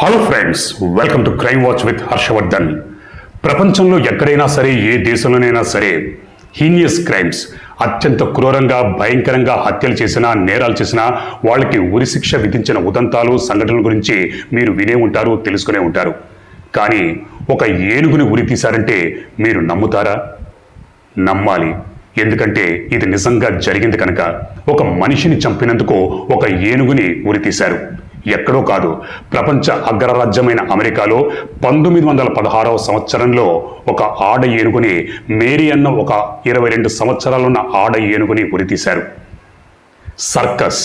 Hello friends welcome to crime watch with Harshavardhan ప్రపంచంలో ఎక్కడైనా సరే ఏ దేశంలోనైనా సరే హీనియస్ క్రైమ్స్ అత్యంత క్రూరంగా భయంకరంగా హత్యలు చేసినా నేరాలు చేసినా వాళ్ళకి ఉరిశిక్ష విధించిన ఉదంతాలు సంఘటనల గురించి మీరు వినే ఉంటారు తెలుసుకునే ఉంటారు. కానీ ఒక ఏనుగుని ఉరి తీశారంటే మీరు నమ్ముతారా? నమ్మాలి. ఎందుకంటే ఇది నిజంగా జరిగింది కనుక ఒక మనిషిని చంపినందుకు ఒక ఏనుగుని ఉరితీశారు ఎక్కడో కాదు ప్రపంచ అగ్రరాజ్యమైన అమెరికాలో పంతొమ్మిది వందల పదహారవ సంవత్సరంలో ఒక ఆడ ఏనుగుని మేరీ అన్న ఒక ఇరవై రెండు సంవత్సరాలున్న ఆడ ఏనుగుని ఉరితీశారు. సర్కస్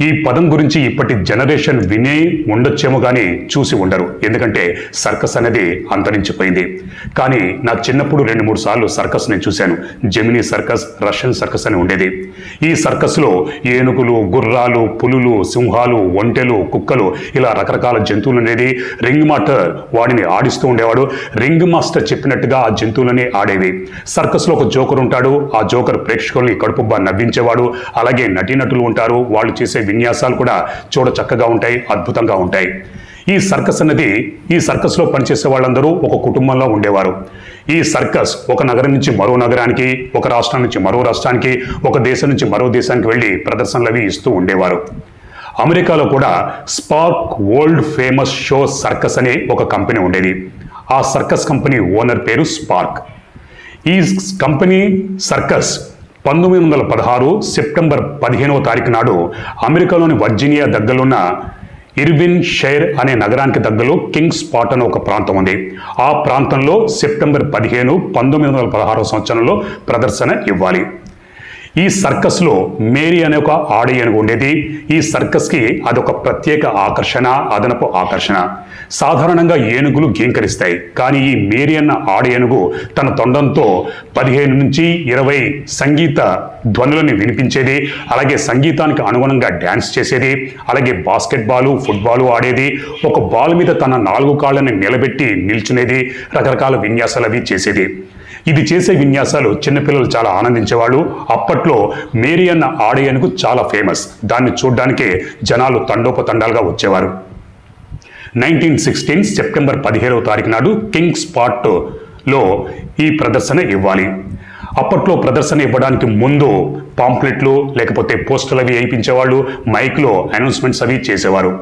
ఈ పదం గురించి ఇప్పటి జనరేషన్ వినే ఉండొచ్చేమో కానీ చూసి ఉండరు. ఎందుకంటే సర్కస్ అనేది అంతరించిపోయింది. కానీ నా చిన్నప్పుడు రెండు మూడు సార్లు సర్కస్ నేను చూశాను. జెమినీ సర్కస్ రష్యన్ సర్కస్ అని ఉండేది. ఈ సర్కస్లో ఏనుగులు గుర్రాలు పులులు సింహాలు ఒంటెలు కుక్కలు ఇలా రకరకాల జంతువులు అనేది రింగ్ మాస్టర్ వాడిని ఆడిస్తూ ఉండేవాడు. రింగ్ మాస్టర్ చెప్పినట్టుగా ఆ జంతువులని ఆడేవి. సర్కస్లో ఒక జోకర్ ఉంటాడు. ఆ జోకర్ ప్రేక్షకుల్ని కడుపుబ్బా నవ్వించేవాడు. అలాగే నటీనటులు ఉంటారు. వాళ్ళు చేసే విన్యాసాలు కూడా చూడ చక్కగా ఉంటాయి అద్భుతంగా ఉంటాయి. ఈ సర్కస్ అన్నది ఈ సర్కస్లో పనిచేసే వాళ్ళందరూ ఒక కుటుంబంలో ఉండేవారు. ఈ సర్కస్ ఒక నగరం నుంచి మరో నగరానికి ఒక రాష్ట్రం నుంచి మరో రాష్ట్రానికి ఒక దేశం నుంచి మరో దేశానికి వెళ్ళి ప్రదర్శనలు అవి ఇస్తూ ఉండేవారు. అమెరికాలో కూడా Spark world famous show circus అనే ఒక కంపెనీ ఉండేది. ఆ సర్కస్ కంపెనీ ఓనర్ పేరు స్పార్క్. ఈ కంపెనీ సర్కస్ పంతొమ్మిది వందల పదహారు సెప్టెంబర్ పదిహేనవ తారీఖు నాడు అమెరికాలోని వర్జీనియా దగ్గరలోన్న ఇర్విన్ షైర్ అనే నగరానికి దగ్గరలో కింగ్స్ పాట్ అనే ఒక ప్రాంతం ఉంది. ఆ ప్రాంతంలో సెప్టెంబర్ పదిహేను పంతొమ్మిది వందల పదహారవ సంవత్సరంలో ప్రదర్శన ఇవ్వాలి. ఈ సర్కస్లో మేరీ అనే ఒక ఆడ ఏనుగు ఉండేది. ఈ సర్కస్కి అదొక ప్రత్యేక ఆకర్షణ అదనపు ఆకర్షణ. సాధారణంగా ఏనుగులు గీంకరిస్తాయి కానీ ఈ మేరీ అన్న ఆడ ఏనుగు తన తొండంతో పదిహేను నుంచి ఇరవై సంగీత ధ్వనులని వినిపించేది. అలాగే సంగీతానికి అనుగుణంగా డ్యాన్స్ చేసేది. అలాగే బాస్కెట్బాలు ఫుట్బాలు ఆడేది. ఒక బాల్ మీద తన నాలుగు కాళ్ళని నిలబెట్టి నిల్చునేది. రకరకాల విన్యాసాలు అవి చేసేది. ఇది చేసే విన్యాసాలు చిన్నపిల్లలు చాలా ఆనందించేవాళ్ళు. అప్పట్లో మేరీ అన్న ఆడేయనుకు చాలా ఫేమస్. దాన్ని చూడ్డానికే జనాలు తండోపతండాలుగా వచ్చేవారు. నైన్టీన్ సిక్స్టీన్ సెప్టెంబర్ పదిహేడవ తారీఖు నాడు కింగ్ స్పాట్లో ఈ ప్రదర్శన ఇవ్వాలి. అప్పట్లో ప్రదర్శన ఇవ్వడానికి ముందు పాంప్లెట్లు లేకపోతే పోస్టర్లు అవి వేయించేవాళ్ళు మైక్లో అనౌన్స్మెంట్స్ అవి చేసేవారు.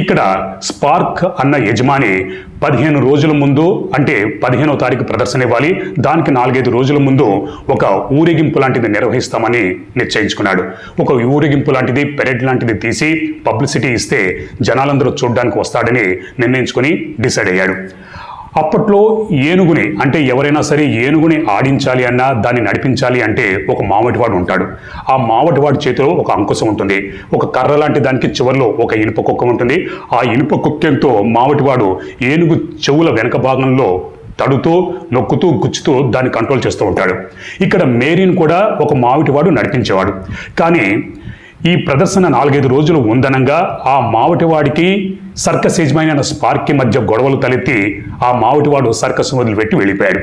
ఇక్కడ స్పార్క్ అన్న యజమాని పదిహేను రోజుల ముందు అంటే పదిహేనో తారీఖు ప్రదర్శన ఇవ్వాలి. దానికి నాలుగైదు రోజుల ముందు ఒక ఊరేగింపు లాంటిది నిర్వహిస్తామని నిశ్చయించుకున్నాడు. ఒక ఊరేగింపు లాంటిది పెరడ్ లాంటిది తీసి పబ్లిసిటీ ఇస్తే జనాలందరూ చూడడానికి వస్తాడని నిర్ణయించుకొని డిసైడ్ అయ్యాడు. అప్పట్లో ఏనుగుని అంటే ఎవరైనా సరే ఏనుగుని ఆడించాలి అన్నా దాన్ని నడిపించాలి అంటే ఒక మావటివాడు ఉంటాడు. ఆ మావటివాడి చేతిలో ఒక అంకుశం ఉంటుంది. ఒక కర్ర లాంటి దానికి చివరిలో ఒక ఇనుప కుక్క ఉంటుంది. ఆ ఇనుప కుక్కెంతో మావటివాడు ఏనుగు చెవుల వెనక భాగంలో తడుతూ నొక్కుతూ గుచ్చుతూ దాన్ని కంట్రోల్ చేస్తూ ఉంటాడు. ఇక్కడ మేరీని కూడా ఒక మావిటివాడు నడిపించేవాడు. కానీ ఈ ప్రదర్శన నాలుగైదు రోజులు ఉందనంగా ఆ మావటివాడికి సర్కస్ యజమాని స్పార్క్కి మధ్య గొడవలు తలెత్తి ఆ మావటివాడు సర్కస్ వదిలిపెట్టి వెళ్ళిపోయాడు.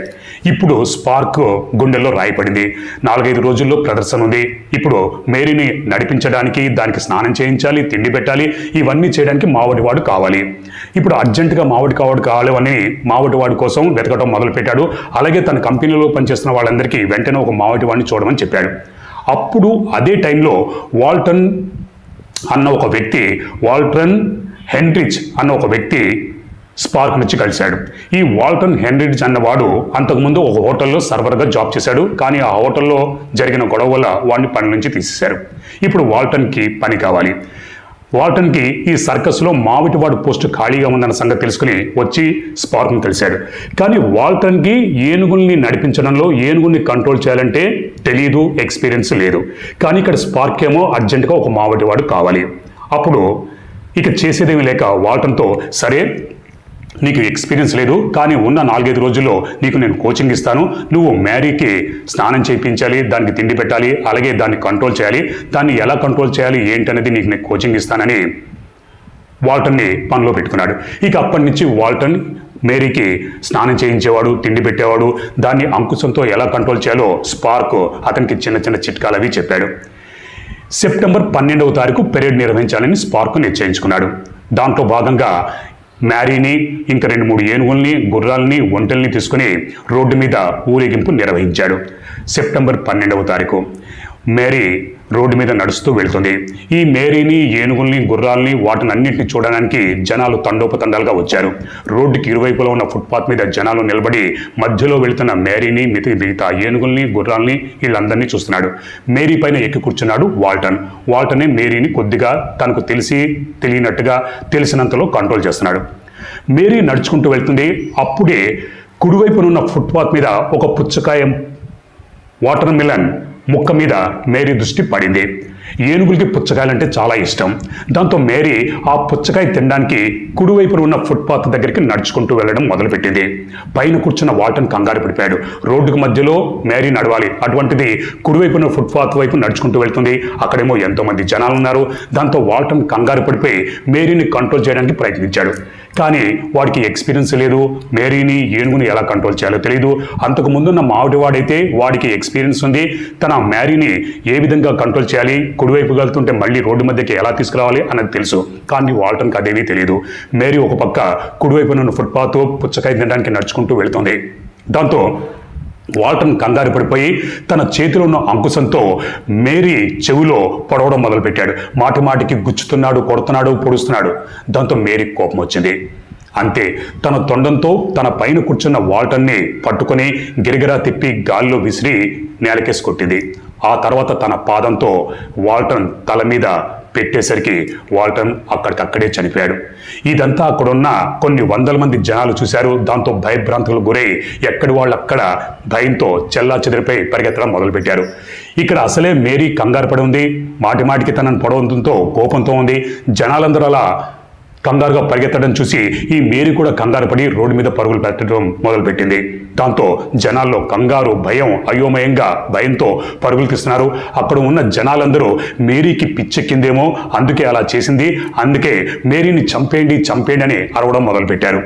ఇప్పుడు స్పార్క్ గుండెల్లో రాయపడింది నాలుగైదు రోజుల్లో ప్రదర్శన ఉంది. ఇప్పుడు మేరీని నడిపించడానికి దానికి స్నానం చేయించాలి తిండి పెట్టాలి ఇవన్నీ చేయడానికి మావటివాడు కావాలి. ఇప్పుడు అర్జెంటుగా మావటి కావాడు కావాలని మావటివాడి కోసం వెతకడం మొదలుపెట్టాడు. అలాగే తన కంపెనీలో పనిచేస్తున్న వాళ్ళందరికీ వెంటనే ఒక మావటివాడిని చూడమని చెప్పాడు. అప్పుడు అదే టైంలో వాల్టన్ అన్న ఒక వ్యక్తి వాల్టన్ హెన్రిచ్ అన్న ఒక వ్యక్తి స్పార్క్ నుంచి కలిశాడు. ఈ వాల్టన్ హెన్రిడ్జ్ అన్నవాడు అంతకుముందు ఒక హోటల్లో సర్వర్గా జాబ్ చేశాడు కానీ ఆ హోటల్లో జరిగిన గొడవ వల్ల వాడిని పని నుంచి తీసేశారు. ఇప్పుడు వాల్టన్కి పని కావాలి. వాల్టన్కి ఈ సర్కస్లో మావిటివాడు పోస్ట్ ఖాళీగా ఉందన్న సంగతి తెలుసుకుని వచ్చి స్పార్క్ని కలిశాడు కానీ వాల్టన్కి ఏనుగుల్ని నడిపించడంలో ఏనుగుల్ని కంట్రోల్ చేయాలంటే తెలియదు ఎక్స్పీరియన్స్ లేదు. కానీ ఇక్కడ స్పార్క్ ఏమో అర్జెంటుగా ఒక మావిటివాడు కావాలి. అప్పుడు ఇక చేసేదేమీ లేక వాల్టన్తో సరే నీకు ఎక్స్పీరియన్స్ లేదు కానీ ఉన్న నాలుగైదు రోజుల్లో నీకు నేను కోచింగ్ ఇస్తాను. నువ్వు మ్యారీకి స్నానం చేయించాలి దానికి తిండి పెట్టాలి అలాగే దాన్ని కంట్రోల్ చేయాలి. దాన్ని ఎలా కంట్రోల్ చేయాలి ఏంటనేది నీకు నేను కోచింగ్ ఇస్తానని వాల్టన్ని పనిలో పెట్టుకున్నాడు. ఇక అప్పటి నుంచి వాల్టన్ మేరీకి స్నానం చేయించేవాడు తిండి పెట్టేవాడు. దాన్ని అంకుశంతో ఎలా కంట్రోల్ చేయాలో స్పార్క్ అతనికి చిన్న చిన్న చిట్కాలు అవి చెప్పాడు. సెప్టెంబర్ పన్నెండవ తారీఖు పెరేడ్ నిర్వహించాలని స్పార్క్ నిశ్చయించుకున్నాడు. దాంట్లో భాగంగా మ్యారీని ఇంకా రెండు మూడు ఏనుగుల్ని గుర్రాల్ని ఒంటెల్ని తీసుకుని రోడ్డు మీద ఊరేగింపు నిర్వహించాడు. సెప్టెంబర్ పన్నెండవ తారీఖు. మేరీ రోడ్డు మీద నడుస్తూ వెళ్తుంది. ఈ మేరీని ఏనుగుల్ని గుర్రాల్ని వాటిని అన్నింటిని చూడడానికి జనాలు తండోపతండాలుగా వచ్చారు. రోడ్డుకి ఇరువైపులో ఉన్న ఫుట్పాత్ మీద జనాలు నిలబడి మధ్యలో వెళుతున్న మేరీని మితి మిగతా ఏనుగుల్ని గుర్రాల్ని వీళ్ళందరినీ చూస్తున్నాడు. మేరీ పైన ఎక్కి కూర్చున్నాడు వాల్టన్. వాల్టనే మేరీని కొద్దిగా తనకు తెలిసి తెలియనట్టుగా తెలిసినంతలో కంట్రోల్ చేస్తున్నాడు. మేరీ నడుచుకుంటూ వెళ్తుంది అప్పుడే కుడివైపునున్న ఫుట్పాత్ మీద ఒక పుచ్చకాయం వాటర్ మిలన్ ముక్క మీద మేరీ దృష్టి పడింది. ఏనుగులకి పుచ్చకాయలంటే చాలా ఇష్టం. దాంతో మేరీ ఆ పుచ్చకాయ తినడానికి కుడివైపున ఉన్న ఫుట్పాత్ దగ్గరికి నడుచుకుంటూ వెళ్ళడం మొదలుపెట్టింది. పైన కూర్చున్న వాల్టన్ కంగారు పడిపోయాడు. రోడ్డుకు మధ్యలో మేరీ నడవాలి. అటువంటిది కుడివైపున ఫుట్పాత్ వైపు నడుచుకుంటూ వెళ్తుంది. అక్కడేమో ఎంతోమంది జనాలు ఉన్నారు దాంతో వాల్టన్ కంగారు పడిపోయి మేరీని కంట్రోల్ చేయడానికి ప్రయత్నించాడు. కానీ వాడికి ఎక్స్పీరియన్స్ లేదు మేరీని ఏనుగుని ఎలా కంట్రోల్ చేయాలో తెలియదు అంతకు ముందున్న మావిడివాడైతే వాడికి ఎక్స్పీరియన్స్ ఉంది. తన మ్యారీని ఏ విధంగా కంట్రోల్ చేయాలి కుడివైపు వెళ్తుంటే మళ్ళీ రోడ్డు మధ్యకి ఎలా తీసుకురావాలి అన్నది తెలుసు. కానీ వాల్టన్కి అదేమీ తెలియదు మేరీ ఒక పక్క కుడివైపున ఉన్న ఫుట్పాత్ పుచ్చకాయ తినడానికి నడుచుకుంటూ వెళుతుంది. దాంతో వాల్టన్ కంగారు పడిపోయి తన చేతిలో ఉన్న అంకుశంతో మేరీ చెవిలో పొడవడం మొదలుపెట్టాడు. మాటి మాటికి గుచ్చుతున్నాడు కొడుతున్నాడు పొడుస్తున్నాడు. దాంతో మేరీ కోపం వచ్చింది. అంతే తన తొండంతో తన పైన కూర్చున్న వాల్టన్ని పట్టుకొని గిరిగిరా తిప్పి గాల్లో విసిరి నేలకేసి కొట్టింది. ఆ తర్వాత తన పాదంతో వాల్టన్ తల మీద పెట్టేసరికి వాల్టన్ అక్కడికక్కడే చనిపోయాడు. ఇదంతా అక్కడున్న కొన్ని వందల మంది జనాలు చూశారు. దాంతో భయభ్రాంతులకు గురై ఎక్కడి వాళ్ళు అక్కడ భయంతో చెల్లా చెదిరిపై పరిగెత్తడం మొదలుపెట్టారు. ఇక్కడ అసలే మేరీ కంగారు పడి ఉంది. మాటి మాటికి తనను పొడవంతో కోపంతో ఉంది. జనాలందరూ అలా కంగారుగా పరిగెత్తడం చూసి ఈ మేరీ కూడా కంగారు పడి రోడ్డు మీద పరుగులు పెట్టడం మొదలుపెట్టింది. దాంతో జనాల్లో కంగారు భయం అయోమయంగా భయంతో పరుగులు తీస్తున్నారు. అక్కడ ఉన్న జనాలందరూ మేరీకి పిచ్చెక్కిందేమో అందుకే అలా చేసింది అందుకే మేరీని చంపేయండి చంపేయండి అని అరవడం మొదలుపెట్టారు.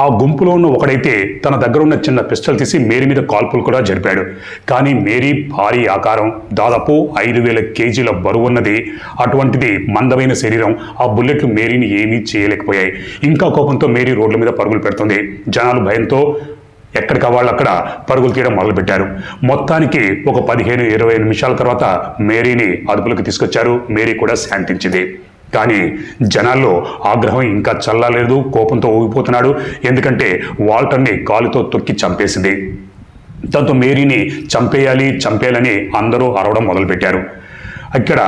ఆ గుంపులో ఉన్న ఒకడైతే తన దగ్గర ఉన్న చిన్న పిస్టల్ తీసి మేరీ మీద కాల్పులు కూడా జరిపాడు. కానీ మేరీ భారీ ఆకారం దాదాపు ఐదు వేల కేజీల బరువు ఉన్నది. అటువంటిది మందమైన శరీరం. ఆ బుల్లెట్లు మేరీని ఏమీ చేయలేకపోయాయి. ఇంకా కోపంతో మేరీ రోడ్ల మీద పరుగులు పెడుతుంది. జనాలు భయంతో ఎక్కడికి వాళ్ళు అక్కడ పరుగులు తీయడం మొదలుపెట్టారు. మొత్తానికి ఒక పదిహేను ఇరవై నిమిషాల తర్వాత మేరీని అదుపులోకి తీసుకొచ్చారు. మేరీ కూడా శాంతించింది. కానీ జనాల్లో ఆగ్రహం ఇంకా చల్లలేదు కోపంతో ఊగిపోతున్నాడు. ఎందుకంటే వాల్టర్ని కాలుతో తొక్కి చంపేసింది. దాంతో మేరీని చంపేయాలి చంపేయాలని అందరూ అరవడం మొదలుపెట్టారు. అక్కడ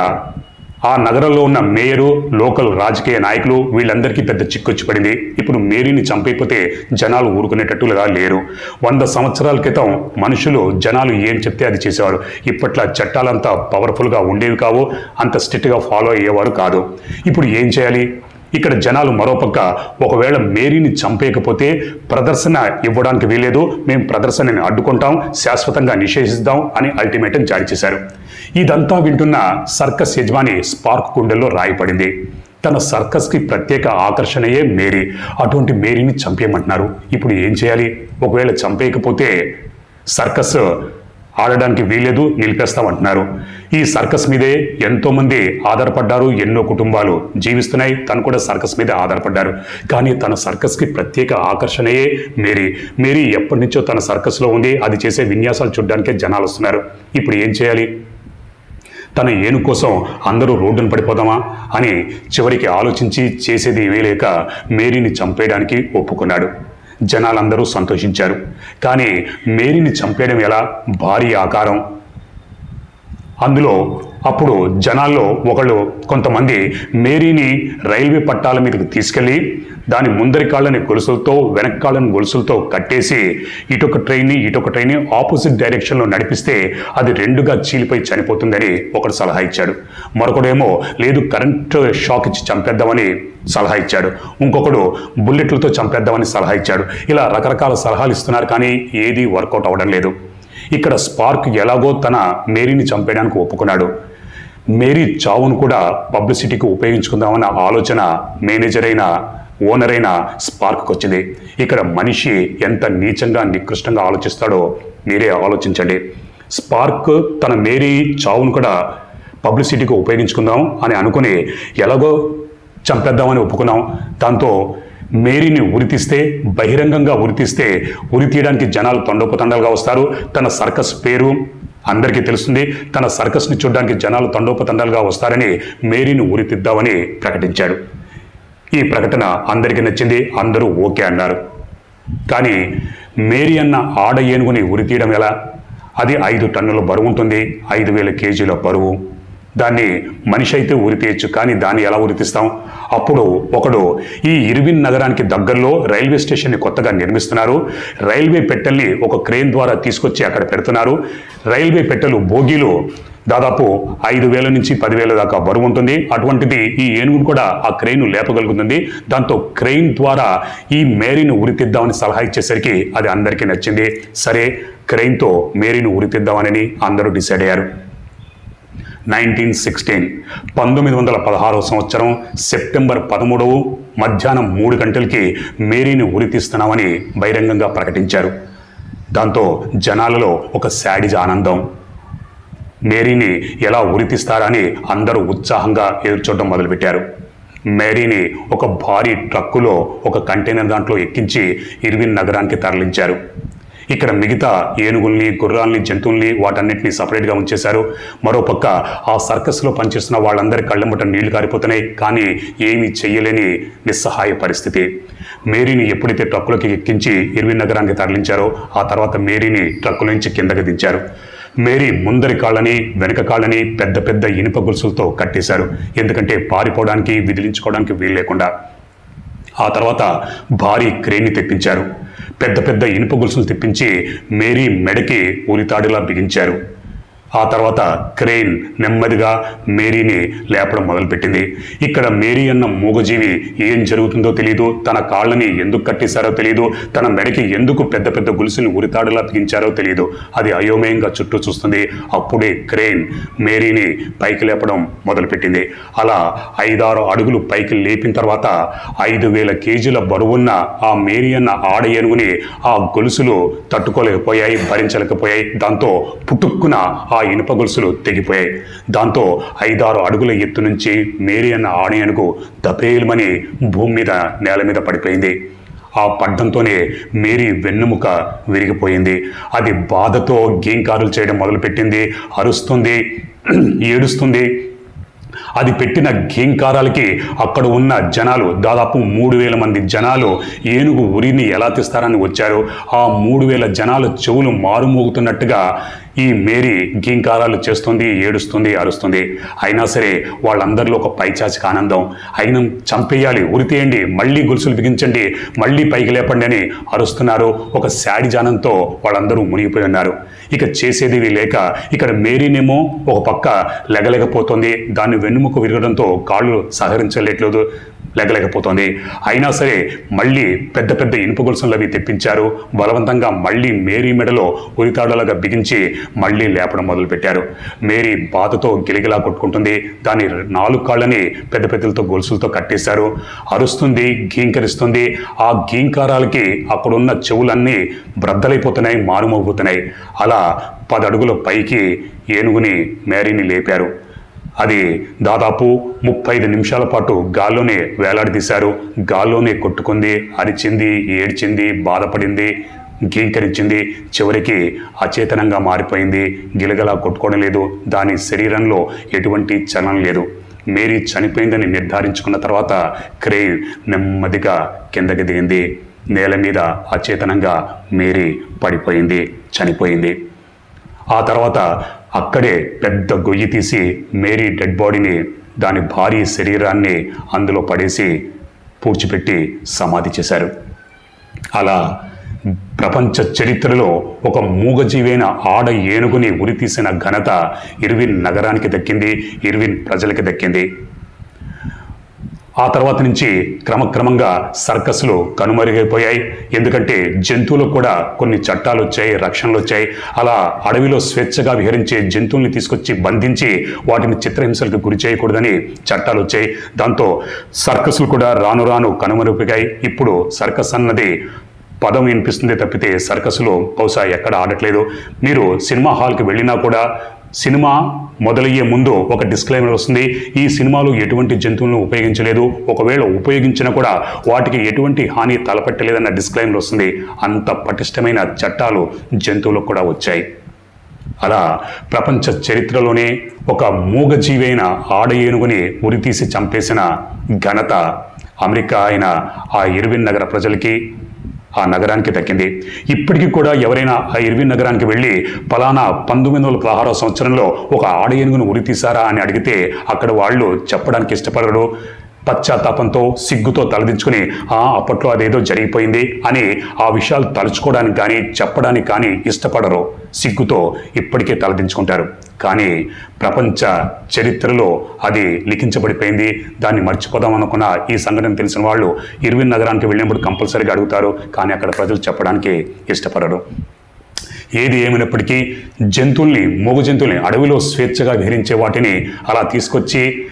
ఆ నగరంలో ఉన్న మేయరు లోకల్ రాజకీయ నాయకులు వీళ్ళందరికీ పెద్ద చిక్కొచ్చి పడింది ఇప్పుడు మేరీని చంపైపోతే జనాలు ఊరుకునేటట్టులుగా లేరు. వంద సంవత్సరాల క్రితం మనుషులు జనాలు ఏం చెప్తే అది చేసేవారు. ఇప్పట్లో చట్టాలంతా పవర్ఫుల్గా ఉండేవి కావు అంత స్ట్రిక్ట్గా ఫాలో అయ్యేవారు కాదు. ఇప్పుడు ఏం చేయాలి? ఇక్కడ జనాలు మరోపక్క ఒకవేళ మేరీని చంపేయకపోతే ప్రదర్శన ఇవ్వడానికి వీలేదు మేము ప్రదర్శనని అడ్డుకుంటాం శాశ్వతంగా నిషేధిస్తాం అని అల్టిమేటం జారీ చేశారు. ఇదంతా వింటున్న సర్కస్ యజమాని స్పార్క్ గుండెల్లో రాయపడింది తన సర్కస్కి ప్రత్యేక ఆకర్షణయే మేరీ. అటువంటి మేరీని చంపేయమంటున్నారు. ఇప్పుడు ఏం చేయాలి? ఒకవేళ చంపేయకపోతే సర్కస్ ఆడడానికి వీలేదు నిలిపేస్తామంటున్నారు. ఈ సర్కస్ మీదే ఎంతోమంది ఆధారపడ్డారు ఎన్నో కుటుంబాలు జీవిస్తున్నాయి. తను కూడా సర్కస్ మీదే ఆధారపడ్డారు. కానీ తన సర్కస్కి ప్రత్యేక ఆకర్షణయే మేరీ. మేరీ ఎప్పటి నుంచో తన సర్కస్లో ఉంది. అది చేసే విన్యాసాలు చూడడానికే జనాలు వస్తున్నారు. ఇప్పుడు ఏం చేయాలి? తన ఏను కోసం అందరూ రోడ్డును పడిపోదామా అని చివరికి ఆలోచించి చేసేది వేలేక మేరీని చంపేయడానికి ఒప్పుకున్నాడు. జనాలందరూ సంతోషించారు. కానీ మేరీని చంపేయడం ఎలా? భారీ ఆకారం. అందులో అప్పుడు జనాల్లో ఒకళ్ళు కొంతమంది మేరీని రైల్వే పట్టాల మీదకి తీసుకెళ్ళి దాని ముందరి కాళ్ళని గొలుసులతో వెనక కాళ్ళని గొలుసులతో కట్టేసి ఇటొక ట్రైన్ని ఇటొక ట్రైన్ని ఆపోజిట్ డైరెక్షన్లో నడిపిస్తే అది రెండుగా చీలిపోయి చనిపోతుందని ఒకడు సలహా ఇచ్చాడు. మరొకడేమో లేదు కరెంట్ షాక్ ఇచ్చి చంపేద్దామని సలహా ఇచ్చాడు. ఇంకొకడు బుల్లెట్లతో చంపేద్దామని సలహా ఇచ్చాడు. ఇలా రకరకాల సలహాలు ఇస్తున్నారు కానీ ఏది వర్కౌట్ అవ్వడం లేదు. ఇక్కడ స్పార్క్ ఎలాగో తన మేరీని చంపేయడానికి ఒప్పుకున్నాడు. మేరీ చావును కూడా పబ్లిసిటీకి ఉపయోగించుకుందామన్న ఆలోచన మేనేజర్ అయిన ఓనర్ అయిన స్పార్క్కి వచ్చింది ఇక్కడ మనిషి ఎంత నీచంగా నికృష్టంగా ఆలోచిస్తాడో మీరే ఆలోచించండి. స్పార్క్ తన మేరీ చావును కూడా పబ్లిసిటీకి ఉపయోగించుకుందాం అని అనుకుని ఎలాగో చంపేద్దామని ఒప్పుకున్నాం. దాంతో మేరీని ఉరితీస్తే బహిరంగంగా ఉరితీస్తే ఉరి తీయడానికి జనాలు తండోపతండాలుగా వస్తారు. తన సర్కస్ పేరు అందరికీ తెలుస్తుంది. తన సర్కస్ని చూడడానికి జనాలు తండోపతండాలుగా వస్తారని మేరీని ఉరితిద్దామని ప్రకటించాడు. ఈ ప్రకటన అందరికీ నచ్చింది అందరూ ఓకే అన్నారు. కానీ మేరీ అన్న ఆడ ఏనుగుని ఉరి తీయడం ఎలా? అది ఐదు టన్నుల బరువు ఉంటుంది ఐదు వేల కేజీల బరువు. దాన్ని మనిషి అయితే ఉరి తీయచ్చు కానీ దాన్ని ఎలా ఉరితీస్తాం అప్పుడు ఒకడు ఈ ఇర్విన్ నగరానికి దగ్గరలో రైల్వే స్టేషన్ని కొత్తగా నిర్మిస్తున్నారు. రైల్వే పెట్టెల్ని ఒక క్రేన్ ద్వారా తీసుకొచ్చి అక్కడ పెడుతున్నారు. రైల్వే పెట్టెలు బోగీలు దాదాపు ఐదు వేల నుంచి పదివేల దాకా బరువు ఉంటుంది. అటువంటిది ఈ ఏనుగును కూడా ఆ క్రెయిన్ లేపగలుగుతుంది. దాంతో క్రెయిన్ ద్వారా ఈ మేరీని ఉరితిద్దామని సలహా ఇచ్చేసరికి అది అందరికీ నచ్చింది. సరే క్రెయిన్తో మేరీని ఉరితిద్దామని అందరూ డిసైడ్ అయ్యారు. నైన్టీన్ సిక్స్టీన్ పంతొమ్మిది వందల పదహారవ సంవత్సరం సెప్టెంబర్ పదమూడవ మధ్యాహ్నం మూడు గంటలకి మేరీని ఉరితీస్తున్నామని బహిరంగంగా ప్రకటించారు. దాంతో జనాలలో ఒక శాడిజ ఆనందం. మేరీని ఎలా ఉరితీస్తారని అందరూ ఉత్సాహంగా ఎదుర్చూడడం మొదలుపెట్టారు. మేరీని ఒక భారీ ట్రక్కులో ఒక కంటైనర్ దాంట్లో ఎక్కించి ఇర్విన్ నగరానికి తరలించారు. ఇక్కడ మిగతా ఏనుగుల్ని గుర్రాల్ని జంతువుల్ని వాటన్నిటిని సపరేట్గా ఉంచేశారు. మరోపక్క ఆ సర్కస్లో పనిచేస్తున్న వాళ్ళందరి కళ్ళెంబట నీళ్ళు కారిపోతున్నాయి. కానీ ఏమీ చెయ్యలేని నిస్సహాయ పరిస్థితి. మేరీని ఎప్పుడైతే ట్రక్కులోకి ఎక్కించి ఇర్విన్ నగరానికి తరలించారో ఆ తర్వాత మేరీని ట్రక్కుల నుంచి కిందకి దించారు. మేరీ ముందరి కాళ్ళని వెనక కాళ్ళని పెద్ద పెద్ద ఇనుప గొలుసులతో కట్టేశారు. ఎందుకంటే పారిపోవడానికి విదిలించుకోవడానికి వీలు లేకుండా. ఆ తర్వాత భారీ క్రేన్ని తెప్పించారు. పెద్ద పెద్ద ఇనుప గొలుసులు తెప్పించి మేరీ మెడకి ఉరితాడులా బిగించారు. ఆ తర్వాత క్రెయిన్ నెమ్మదిగా మేరీని లేపడం మొదలుపెట్టింది. ఇక్కడ మేరీ అన్న మూగజీవి ఏం జరుగుతుందో తెలియదు తన కాళ్ళని ఎందుకు కట్టేశారో తెలియదు తన మెడకి ఎందుకు పెద్ద పెద్ద గులుసుని ఉరితాడులా పిగించారో తెలియదు అది అయోమయంగా చుట్టూ చూస్తుంది. అప్పుడే క్రెయిన్ మేరీని పైకి లేపడం మొదలుపెట్టింది. అలా ఐదారు అడుగులు పైకి లేపిన తర్వాత ఐదు వేల కేజీల బరువున్న ఆ మేరీ అన్న ఆడ ఏనుగుని ఆ గొలుసులు తట్టుకోలేకపోయాయి భరించలేకపోయాయి. దాంతో పుట్టుక్కున ఆ ఆ ఇనుప గొలుసులు తెగిపోయాయి. దాంతో ఐదారు అడుగుల ఎత్తు నుంచి మేరీ అన్న ఆనియన్కు ఏనుగు దపేలుమని భూమి మీద నేల మీద పడిపోయింది. ఆ పడ్డంతోనే మేరీ వెన్నుముక విరిగిపోయింది. అది బాధతో గేంకారులు చేయడం మొదలుపెట్టింది. అరుస్తుంది ఏడుస్తుంది. అది పెట్టిన ఘీంకారాలకి అక్కడ ఉన్న జనాలు దాదాపు మూడు వేల మంది జనాలు ఏనుగు ఉరిని ఎలా తీస్తారని వచ్చారు. ఆ మూడు వేల జనాలు చెవులు మారుమోగుతున్నట్టుగా ఈ మేరీ గీంకారాలు చేస్తుంది ఏడుస్తుంది అరుస్తుంది. అయినా సరే వాళ్ళందరిలో ఒక పైచాచిక ఆనందం. అయినా చంపేయాలి ఉరితేయండి మళ్ళీ గొలుసులు బిగించండి మళ్ళీ పైకి లేపండి అని అరుస్తున్నారు. ఒక శాడి జానంతో వాళ్ళందరూ మునిగిపోయి ఉన్నారు. ఇక చేసేది లేక ఇక్కడ మేరీనేమో ఒక పక్క లెగలేకపోతుంది. దాన్ని వెన్నుముక విరగడంతో కాళ్ళు సహకరించలేట్లేదు లెగలేకపోతోంది. అయినా సరే మళ్ళీ పెద్ద పెద్ద ఇనుప గొలుసులు అవి తెప్పించారు. బలవంతంగా మళ్ళీ మేరీ మెడలో ఉరితాడులాగా బిగించి మళ్ళీ లేపడం మొదలుపెట్టారు. మేరీ బాధతో గిలిగిలా కొట్టుకుంటుంది. దాని నాలుగు కాళ్ళని పెద్ద పెద్దలతో గొలుసులతో కట్టేశారు. అరుస్తుంది గీంకరిస్తుంది ఆ గీంకారాలకి అక్కడున్న చెవులన్నీ బ్రద్దలైపోతున్నాయి మారుమోగుతున్నాయి. అలా పదడుగుల అడుగుల పైకి ఏనుగుని మేరీని లేపారు. అది దాదాపు ముప్పై ఐదు నిమిషాల పాటు గాల్లోనే వేలాడదీశారు. గాల్లోనే కొట్టుకుంది అరిచింది ఏడ్చింది బాధపడింది గీంకరించింది చివరికి అచేతనంగా మారిపోయింది. గిలగలా కొట్టుకోవడం లేదు. దాని శరీరంలో ఎటువంటి చలనం లేదు. మేరీ చనిపోయిందని నిర్ధారించుకున్న తర్వాత క్రెయిన్ నెమ్మదిగా కిందకి దిగింది. నేల మీద అచేతనంగా మేరీ పడిపోయింది చనిపోయింది. ఆ తర్వాత అక్కడే పెద్ద గొయ్యి తీసి మేరీ డెడ్ బాడీని దాని భారీ శరీరాన్ని అందులో పడేసి పూడ్చిపెట్టి సమాధి చేశారు. అలా ప్రపంచ చరిత్రలో ఒక మూగజీవైన ఆడ ఏనుగుని ఉరితీసిన ఘనత ఇర్విన్ నగరానికి దక్కింది ఇర్విన్ ప్రజలకి దక్కింది. ఆ తర్వాత నుంచి క్రమక్రమంగా సర్కస్లు కనుమరుగైపోయాయి. ఎందుకంటే జంతువులకు కూడా కొన్ని చట్టాలు వచ్చాయి రక్షణలు వచ్చాయి. అలా అడవిలో స్వేచ్ఛగా విహరించే జంతువుల్ని తీసుకొచ్చి బంధించి వాటిని చిత్రహింసలకు గురి చేయకూడదని చట్టాలు వచ్చాయి. దాంతో సర్కస్లు కూడా రాను రాను కనుమరుగైపోయాయి. ఇప్పుడు సర్కస్ అన్నది పదం వినిపిస్తుంది తప్పితే సర్కస్లో బహుశా ఎక్కడ ఆడట్లేదు. మీరు సినిమా హాల్కి వెళ్ళినా కూడా సినిమా మొదలయ్యే ముందు ఒక డిస్క్లైమర్ వస్తుంది. ఈ సినిమాలో ఎటువంటి జంతువులను ఉపయోగించలేదు. ఒకవేళ ఉపయోగించినా కూడా వాటికి ఎటువంటి హాని తలపెట్టలేదన్న డిస్క్లైమర్ వస్తుంది. అంత పటిష్టమైన చట్టాలు జంతువులకు కూడా వచ్చాయి. అలా ప్రపంచ చరిత్రలోనే ఒక మూగజీవైన ఆడ ఏనుగుని ఉరితీసి చంపేసిన ఘనత అమెరికా అయిన ఆ ఇర్విన్ నగర ప్రజలకి ఆ నగరానికి దక్కింది. ఇప్పటికీ కూడా ఎవరైనా ఆ ఇర్విన్ నగరానికి వెళ్ళి పలానా పంతొమ్మిది వందల పదహారో సంవత్సరంలో ఒక ఆడ ఏనుగును ఉరితీశారా అని అడిగితే అక్కడ వాళ్ళు చెప్పడానికి ఇష్టపడరు. పశ్చాత్తాపంతో సిగ్గుతో తలదించుకుని ఆ అప్పట్లో అదేదో జరిగిపోయింది అని ఆ విషయాలు తలుచుకోవడానికి కానీ చెప్పడానికి కానీ ఇష్టపడరు. సిగ్గుతో ఇప్పటికే తలదించుకుంటారు. కానీ ప్రపంచ చరిత్రలో అది లిఖించబడిపోయింది. దాన్ని మర్చిపోదాం అనుకున్న ఈ సంఘటన తెలిసిన వాళ్ళు ఇరువిన్ నగరానికి వెళ్ళినప్పుడు కంపల్సరీగా అడుగుతారు. కానీ అక్కడ ప్రజలు చెప్పడానికి ఇష్టపడరు. ఏది ఏమైనప్పటికీ జంతువుల్ని మూగ జంతువుల్ని అడవిలో స్వేచ్ఛగా విహరించే వాటిని అలా తీసుకొచ్చి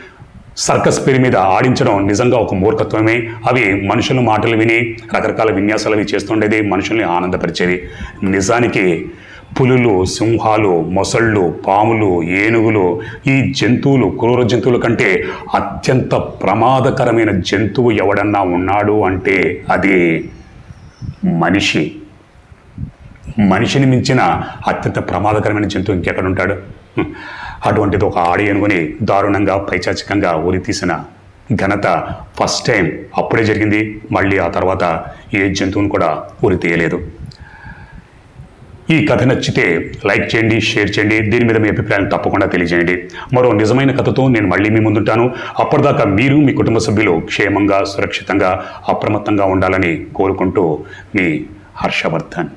సర్కస్ పేరు మీద ఆడించడం నిజంగా ఒక మూర్ఖత్వమే. అవి మనుషుల మాటలు విని రకరకాల విన్యాసాలు అవి చేస్తుండేది మనుషుల్ని ఆనందపరిచేది నిజానికి పులులు సింహాలు మొసళ్ళు పాములు ఏనుగులు ఈ జంతువులు క్రూర జంతువుల కంటే అత్యంత ప్రమాదకరమైన జంతువు ఎవడన్నా ఉన్నాడు అంటే అది మనిషి. మనిషిని మించిన అత్యంత ప్రమాదకరమైన జంతువు ఇంకెక్కడ ఉంటాడు అటువంటిది ఒక ఆడి అనుకుని దారుణంగా పైచాచికంగా ఉరి తీసిన ఘనత ఫస్ట్ టైం అప్పుడే జరిగింది. మళ్ళీ ఆ తర్వాత ఏ జంతువును కూడా ఉరి తీయలేదు. ఈ కథ నచ్చితే లైక్ చేయండి షేర్ చేయండి. దీని మీద మీ అభిప్రాయాలు తప్పకుండా తెలియజేయండి. మరో నిజమైన కథతో నేను మళ్ళీ మీ ముందుంటాను. అప్పటిదాకా మీరు మీ కుటుంబ సభ్యులు క్షేమంగా సురక్షితంగా అప్రమత్తంగా ఉండాలని కోరుకుంటూ మీ హర్షవర్ధన్.